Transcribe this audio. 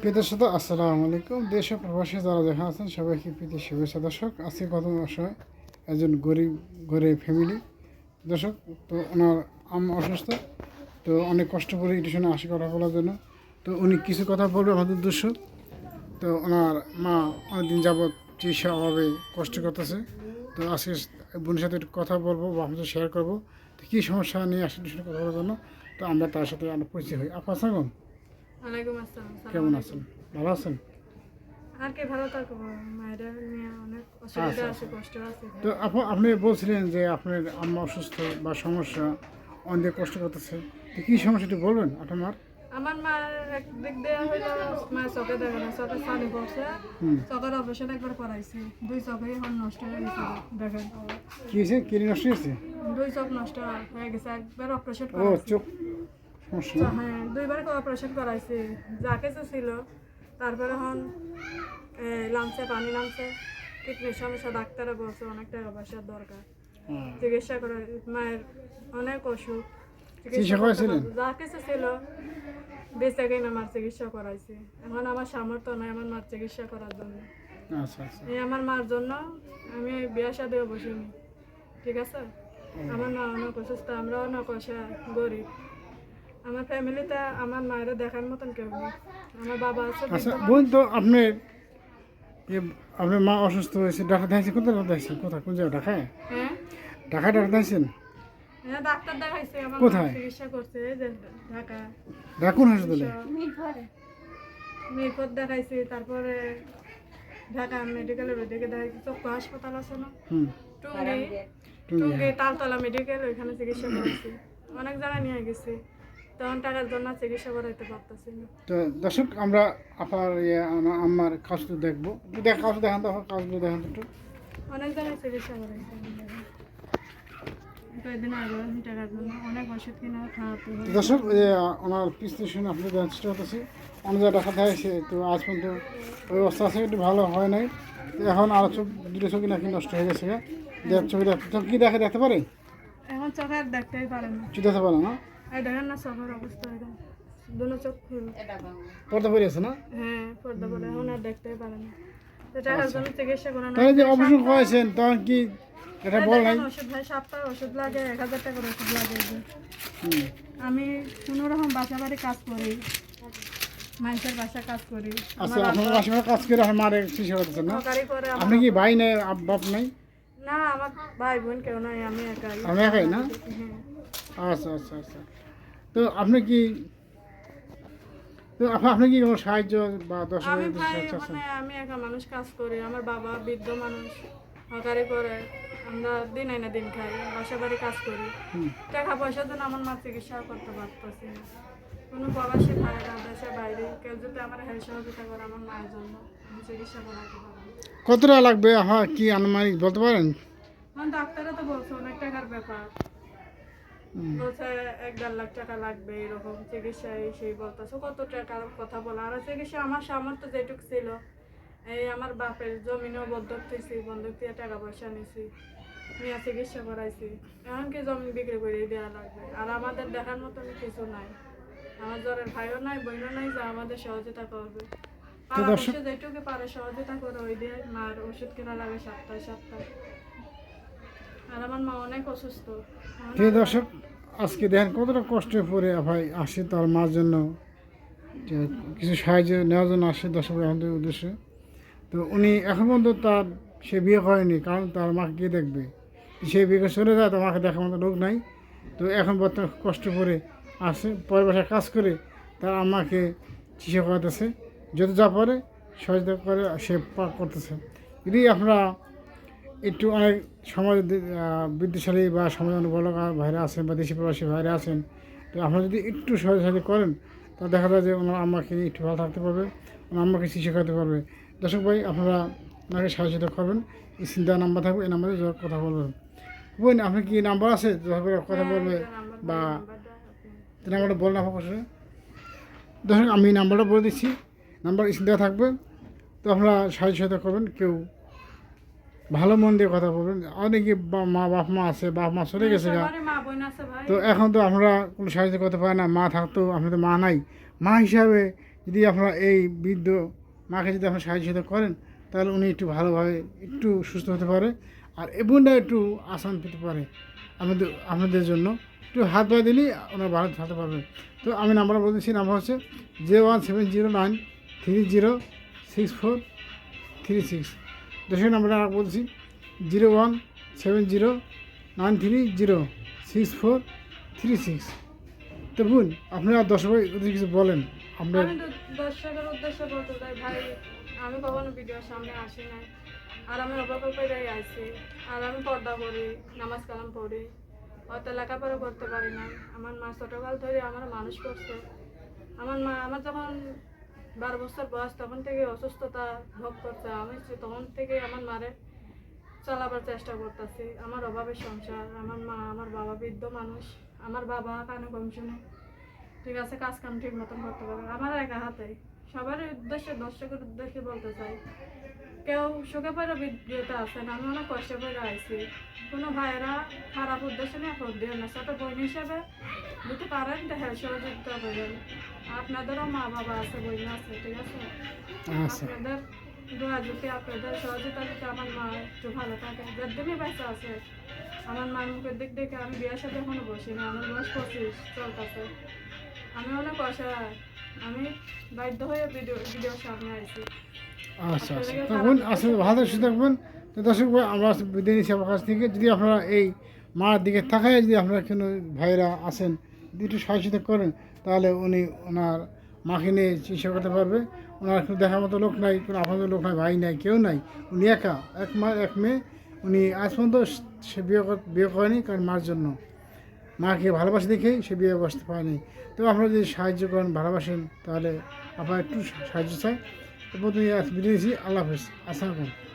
প্রিয় সাথে আসসালামু আলাইকুম। দেশ ও প্রবাসী যারা দেখা আছেন, সবাইকে প্রীতি শুভেচ্ছা। দর্শক, আজকে কত অসহায় একজন গরিব গরিব ফ্যামিলি দর্শক, তো ওনার আম অসুস্থ, তো অনেক কষ্ট করে ইটিউশনে আসি কথা বলার জন্য। তো উনি কিছু কথা বলবে আমাদের উদ্দেশ্য। তো ওনার মা অনেকদিন যাবৎ চিকিৎসা অভাবে কষ্ট করতেছে। তো আজকে বোনের সাথে কথা বলব বা আপনাদের শেয়ার করব। তো কী সমস্যা নিয়ে আসে টিউশনে কথা বলার জন্য? তো আমরা তার সাথে আমরা পরিচয় হই। আপা, আসসালাম ওয়ালাইকুম আসসালাম কেমন আছেন? ভালো আছেন? আর কে ভালো থাকব মায়ের নিয়ে অনেক অসুবিধা আছে কষ্ট আছে। তো আপু- আপনি বলছিলেন যে আপনার আম্মা অসুস্থ বা সমস্যা অনেক কষ্ট করতেছে। তো কী সমস্যা বলবেন আপনার? মার আমার মা একদিক দিয়ে হইল মা চোখে দেখে না চোখে পানি পড়ছে। চোখের অপারেশন একবার করাইছি। দুই চোখে এখন নষ্ট হয়ে গেছে দেখেন। কী হয়েছে? কিডনি নষ্ট হয়েছে? দুই চোখ নষ্ট হয়ে গেছে একবার অপারেশন ও চোখ? হ্যাঁ দুইবার অপারেশন করাইছি। যা কিছু ছিল তারপরে এখন লামছে পানি নামছে কিডনির সমস্যা ডাক্তারে বলছে অনেক টাকা পয়সার দরকার। হ্যাঁ। চিকিৎসা করে মায়ের অনেক অসুখ। চিকিৎসা করেছিলেন? যা কিছু ছিল বেঁচে কিনা মার চিকিৎসা করাইছি। এখন আমার সামর্থ্য নাই আমার মার চিকিৎসা করার জন্য। আচ্ছা আচ্ছা। এই আমার মার জন্য আমি বিয়া সাদেও বসিনি। ঠিক আছে? আমার মা অনেক অসুস্থ আমরা অনেক অসহায় গরিব। আমার ফ্যামিলিতে আমার মায়ের দেখার মতন কেউ নেই। আমার বাবা আছে আচ্ছা বোন তো আপনার এ, আপনার মা অসুস্থ হয়েছে ডাক্তার দেখাইছে কোথায় ডাক্তার দেখাইছেন? কোথায়? কোন জায়গায়? ঢাকায়? হ্যাঁ। ঢাকায় ডাক্তার দেখাইছেন? হ্যাঁ ডাক্তার দেখাইছে আমার কোথায়? চিকিৎসা করছে যে ঢাকা। ঢাকা কোন হাসপাতালে? মিরপুর। দেখাইছি তারপরে ঢাকা মেডিকেলের ওইদিকে দেখাইছি চক্ষু হাসপাতাল আছে না? হুম। টুঙ্গি। টুঙ্গি, টুঙ্গি তালতলা মেডিকেল ওইখানে চিকিৎসা করেছি। অনেক জায়গায় নিয়ে গেছি। তখন টাকার জন্য চিকিৎসা করাইতে পারতেছি না। তো দর্শক আমরা আপনার ইয়ে আমার কাজটা দেখব। দেখ কাজ দেখান তো কাজগুলো দেখান তো অনেক জায়গায় চিকিৎসা দর্শক ওনার পিছনে শুনে আপনি চেষ্টা করতেছি জায়গায় দেখা দেখাইছে তো আজ পর্যন্ত ওই অবস্থা আছে একটু ভালো হয় নাই। এখন আরও চোখ দুটো চোখই নাকি নষ্ট হয়ে গেছে দেখ চোখে চোখ কি দেখে দেখতে পারে? এখন চোখে আর দেখতেই পারে না। দেখতে পারে না? দেখেন না অবস্থা চোখ পর্দা আছে না? হ্যাঁ পর্দা পরে এখন আর দেখতেই পারে না। তো টাকার চিকিৎসা করানো তাহলে যে অপারেশন করেছেন তখন কি এটা বল নাই ওষুধ ভাই সপ্তাহে ওষুধ লাগে এক হাজার টাকার ওষুধ লাগে। আমি কোনো রকম বাসা বাড়ি কাজ করি মানুষের বাসা কাজ করি। আচ্ছা আপনার কাজ করে মারে করতেছেন না? আমার- আপনি কি ভাই নাই আপ- বাপ নাই? না আমার ভাই বোন কেউ নাই আমি একাই। আপনি একাই না? হ্যাঁ। আচ্ছা আচ্ছা আচ্ছা। তো আপনি কি আপনি কি কোনো সাহায্য বা দশ আমি ভাই মানে আমি একা মানুষ কাজ করি আমার বাবা বৃদ্ধ মানুষ সরকারি করে আমরা দিন আইনা দিন খাই বাসা বাড়ি কাজ করি। টাকা পয়সার জন্য আমার মা চিকিৎসা করতে পারতেছি না। কোনো প্রবাসী ভাইরা দেশের বাইরে কেউ যদি আমার হেল্প সহযোগিতা করে আমার মায়ের জন্য আমি চিকিৎসা করাতে পারব। কত টাকা লাগবে? আমার কি আনুমানিক বলতে পারেন? ডাক্তাররা তো বলছে অনেক টাকার ব্যাপার। বলছে এক দেড় লাখ টাকা লাগবে এরকম চিকিৎসা এই সেই বলতেছে। কত টাকার কথা বলে। আর চিকিৎসা আমার সামর্থ্য যেটুক ছিল এই আমার বাপের জমিনও বন্ধক দিয়েছি বন্ধক দিয়ে টাকা পয়সা নিছি নিয়ে চিকিৎসা করাইছি। এমনকি জমি বিক্রি করে দেওয়া লাগবে? আর আমাদের দেখার মতন কিছু নাই। আমার জ্বরের ভাইও নাই বোনও নাই যে আমাদের সহযোগিতা করবে। যেটুকু পারে সহযোগিতা করে ওই দিয়ে মার ওষুধ কেনা লাগে সপ্তাহে সপ্তাহে আর আমার মা অনেক অসুস্থ। প্রিয় দর্শক আজকে দেখেন কতটা কষ্টে পড়ে ভাই আসে তার মার জন্য। যে কিছু সাহায্য নেওয়ার জন্য আসে দর্শক আমাদের উদ্দেশ্যে। তো উনি এখন পর্যন্ত তার সে বিয়ে করেনি কারণ তার মাকে কে দেখবে? সে বিয়ে চলে যায় তার মাকে দেখার মতো লোক নাই। তো এখন বর্তমানে কষ্ট করে আসে পরের বাসায় কাজ করে তার আমাকে চিকিৎসা করাতেছে। যত যা পারে সহযোগিতা করে সে পা করতেছে। যদি আপনারা একটু অনেক সমাজ বৃদ্ধিশালী বা সমাজ অনুবলক ভাইরা আছেন বা দেশি প্রবাসী ভাইরা আছেন তো আপনারা যদি একটু সহযোগিতা করেন তা দেখা যায় যে ওনার আম্মাকে একটু ভালো থাকতে পারবে ওনার আম্মাকে শিক্ষা করতে পারবে। দর্শক ভাই আপনারা ওনাকে সহযোগিতা করবেন। এই চিন্তা নাম্বার থাকবে এই নাম্বারে কথা বলবেন। বোন আপনার কি নাম্বার আছে? কথা বলবে বা নাম্বারটা বলেন আপনার দর্শক আমি নাম্বারটা বলে দিচ্ছি। নাম্বার স্ক্রিন দেওয়া থাকবে। তো আপনারা সাহায্য সহায়তা করবেন কেউ ভালো মন দিয়ে কথা বলবেন। অনেকে মা বাপ মা আছে বাপ মা চলে গেছে তো এখন তো আমরা কোনো সাহায্য করতে পারি না মা থাকতো আপনাদের মা নাই। মা হিসাবে যদি আপনারা এই বৃদ্ধ মাকে যদি আপনারা সাহায্য করেন তাহলে উনি একটু ভালোভাবে একটু সুস্থ হতে পারে আর এই বোনটা একটু আসান পেতে পারে আমাদের আপনাদের জন্য। একটু হাত পায়ে দিলেই ওনার ভালো থাকতে পারবেন তো আমি নাম্বার বলতেছি নাম্বার হচ্ছে zero one seven zero nine three zero six four three six দশের নাম্বারটা আর বলছি, zero one seven zero nine three zero six four three six. তো বোন, আপনারা দশ ভাই কিছু বলেন, আমরা আমি দর্শকের উদ্দেশ্যে বলতে চাই, ভাই, আমি কখনো ভিডিওর সামনে আসি নাই। আর আমি অবাক পেরেই আছি। আর আমি পর্দা করি, নামাজ কালাম পড়ি। হয়তো লেখাপড়া করতে পারি না আমার মা ছোটোকাল ধরে আমার মানুষ করছে। আমার মা আমার যখন বারো বছর বয়স, তখন থেকে অসুস্থতা ভোগ করছে। আমি তখন থেকে আমার মারে চালাবার চেষ্টা করতেছি। আমার অভাবের সংসার, আমার মা, আমার বাবা বৃদ্ধ মানুষ, আমার বাবা কানে কম শুনে, ঠিক আছে কাজ কাম ঠিক মতন করতে পারবে আমার একা হাতে। সবার উদ্দেশ্যে, দর্শকের উদ্দেশ্যে বলতে চাই, কেউ সুখে পরে ভিডিওতে আসেন আমি অনেক কষ্ট করে আইছি। কোনো ভাইয়েরা খারাপ উদ্দেশ্যে নিয়ে খোঁজ দিয়ে না। ছোট বোন হিসেবে যদি পারেন তো হ্যাঁ সহযোগিতা করবেন। আপনাদেরও মা বাবা আছে বোন আছে ঠিক আছে? আচ্ছা। আপনাদের দোয়া যদি আপনাদের সহযোগিতা যদি আমার মা একটু ভালো থাকে? যার দিনই বেঁচে আছে আমার মার মুখের দিক দেখে আমি বিয়ের সাথে এখনও বসি না আমার বয়স পঁচিশ চলতেছে। আমি অনেক অসহায় আমি বাধ্য হয়ে ভিডিও ভিডিওর সামনে আইছি। আচ্ছা আচ্ছা। তখন আসলে ভালো সুস্থ থাকবেন। তো দর্শক ভাই আমরা বিদায় নিচ্ছি আমার কাছ থেকে। যদি আপনারা এই মার দিকে থাকায় যদি আপনারা কোনো ভাইরা আসেন যদি একটু সহযোগিতা করেন তাহলে উনি ওনার মাকে নিয়ে চিকিৎসা করতে পারবে। ওনার কোনো দেখার মতো লোক নাই, কোনো আপনাদের লোক নাই, ভাই নাই, কেউ নাই। উনি একা, এক মা, এক মেয়ে। উনি আজ পর্যন্ত সে বিয়ে বিয়ে করেনি, কারণ মার জন্য। মাকে ভালোবাসে দেখেই সে বিয়ে বসতে পারেনি। তো আপনারা যদি সাহায্য করেন, ভালোবাসেন, তাহলে আপনারা একটু সাহায্য চাই। তো প্রথমে আজ বিদায় আল্লাহ হাফেজ। আসসালামু